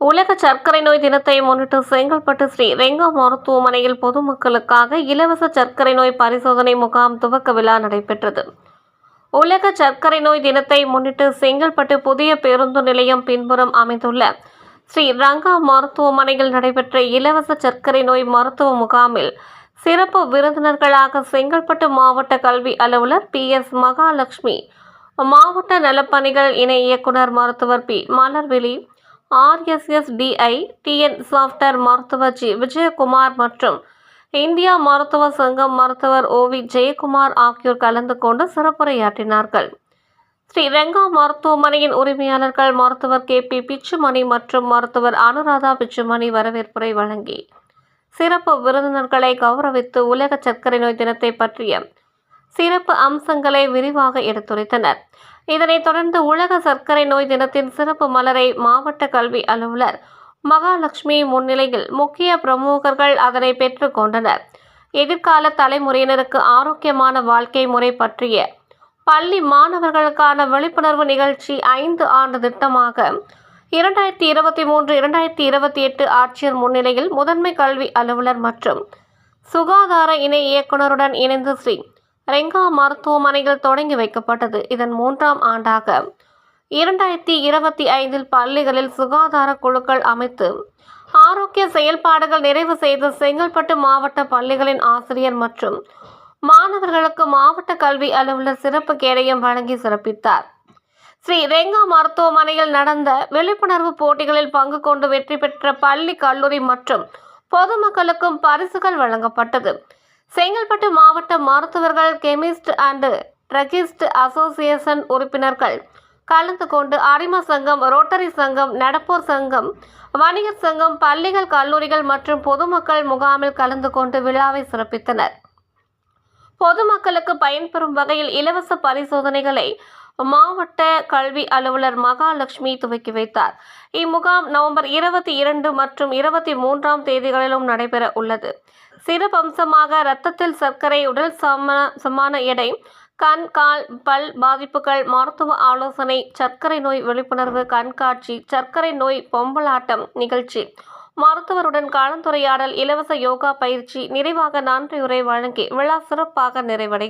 உலக சர்க்கரை நோய் தினத்தை முன்னிட்டு செங்கல்பட்டு ஸ்ரீ ரெங்கா மருத்துவமனையில் பொதுமக்களுக்காக இலவச சர்க்கரை நோய் பரிசோதனை முகாம் துவக்க விழா நடைபெற்றது. உலக சர்க்கரை நோய் தினத்தை முன்னிட்டு செங்கல்பட்டு புதிய பேருந்து நிலையம் பின்புறம் அமைந்துள்ள ஸ்ரீ ரங்கா மருத்துவமனையில் நடைபெற்ற இலவச சர்க்கரை நோய் மருத்துவ முகாமில் சிறப்பு விருந்தினர்களாக செங்கல்பட்டு மாவட்ட கல்வி அலுவலர் பி எஸ் மகாலட்சுமி மாவட்ட நலப்பணிகள் இணை இயக்குனர் மருத்துவர் P Malarvizhi RSSDI TN software மருத்துவர் ஜி விஜயகுமார் மற்றும் இந்தியா மருத்துவ சங்கம் மருத்துவர் ஓ வி ஜெயக்குமார் ஆகியோர் கலந்து கொண்டு சிறப்புரையாற்றினார்கள். ஸ்ரீ ரெங்கா மருத்துவமனையின் உரிமையாளர்கள் மருத்துவர் கே பி பிச்சுமணி மற்றும் மருத்துவர் அனுராதா பிச்சுமணி வரவேற்புரை வழங்கி சிறப்பு விருந்தினர்களை கௌரவித்து உலக சர்க்கரை நோய் தினத்தை பற்றிய சிறப்பு அம்சங்களை விரிவாக எடுத்துரைத்தனர். இதனைத் தொடர்ந்து உலக சர்க்கரை நோய் தினத்தின் சிறப்பு மலரை மாவட்ட கல்வி அலுவலர் மகாலட்சுமி முன்னிலையில் முக்கிய பிரமுகர்கள் அதனை பெற்றுக்கொண்டனர் எதிர்கால தலைமுறையினருக்கு ஆரோக்கியமான வாழ்க்கை முறை பற்றிய பள்ளி மாணவர்களுக்கான விழிப்புணர்வு நிகழ்ச்சி ஐந்து ஆண்டு திட்டமாக இரண்டாயிரத்தி இருபத்தி மூன்று இரண்டாயிரத்தி இருபத்தி எட்டு ஆட்சியர் முன்னிலையில் முதன்மை கல்வி அலுவலர் மற்றும் சுகாதார இணை இயக்குனருடன் இணைந்து ஸ்ரீ ரெங்கா மருத்துவமனையில் தொடங்கி வைக்கப்பட்டது. இதன் மூன்றாம் ஆண்டாக இரண்டாயிரத்தி இருபத்தி ஐந்தில் பள்ளிகளில் சுகாதார குழுக்கள் அமைத்து ஆரோக்கிய செயல்பாடுகள் நிறைவு செய்து செங்கல்பட்டு மாவட்ட பள்ளிகளின் ஆசிரியர் மற்றும் மாணவர்களுக்கு மாவட்ட கல்வி அலுவலர் சிறப்பு கேடயம் வழங்கி சிறப்பித்தார். ஸ்ரீ ரெங்கா மருத்துவமனையில் நடந்த விழிப்புணர்வு போட்டிகளில் பங்கு கொண்டு வெற்றி பெற்ற பள்ளி கல்லூரி மற்றும் பொதுமக்களுக்கும் பரிசுகள் வழங்கப்பட்டது. செங்கல்பட்டு மாவட்ட மருத்துவர்கள் கெமிஸ்ட் அண்ட் ட்ரகிஸ்ட் அசோசியேஷன் உறுப்பினர்கள் கலந்து கொண்டு அரிம சங்கம் ரோட்டரி சங்கம் நடப்போர் சங்கம் வணிகர் சங்கம் பள்ளிகள் கல்லூரிகள் மற்றும் பொதுமக்கள் முகாமில் கலந்து கொண்டு விழாவை சிறப்பித்தனர். பொதுமக்களுக்கு பயன்பெறும் வகையில் இலவச பரிசோதனைகளை மாவட்ட கல்வி அலுவலர் மகாலட்சுமி துவக்கி வைத்தார். இம்முகாம் நவம்பர் இருபத்தி இரண்டு மற்றும் இருபத்தி மூன்றாம் தேதிகளிலும் நடைபெற உள்ளது. சிறப்பம்சமாக இரத்தத்தில் சர்க்கரை உடல் சம சமான எடை கண் கால் பல் பாதிப்புகள் மருத்துவ ஆலோசனை சர்க்கரை நோய் விழிப்புணர்வு கண்காட்சி சர்க்கரை நோய் பொம்பலாட்டம் நிகழ்ச்சி. மருத்துவருடன் கலந்துரையாடல் இலவச யோகா பயிற்சி நிறைவாக நன்றியுரை வழங்கி விழா சிறப்பாக நிறைவடை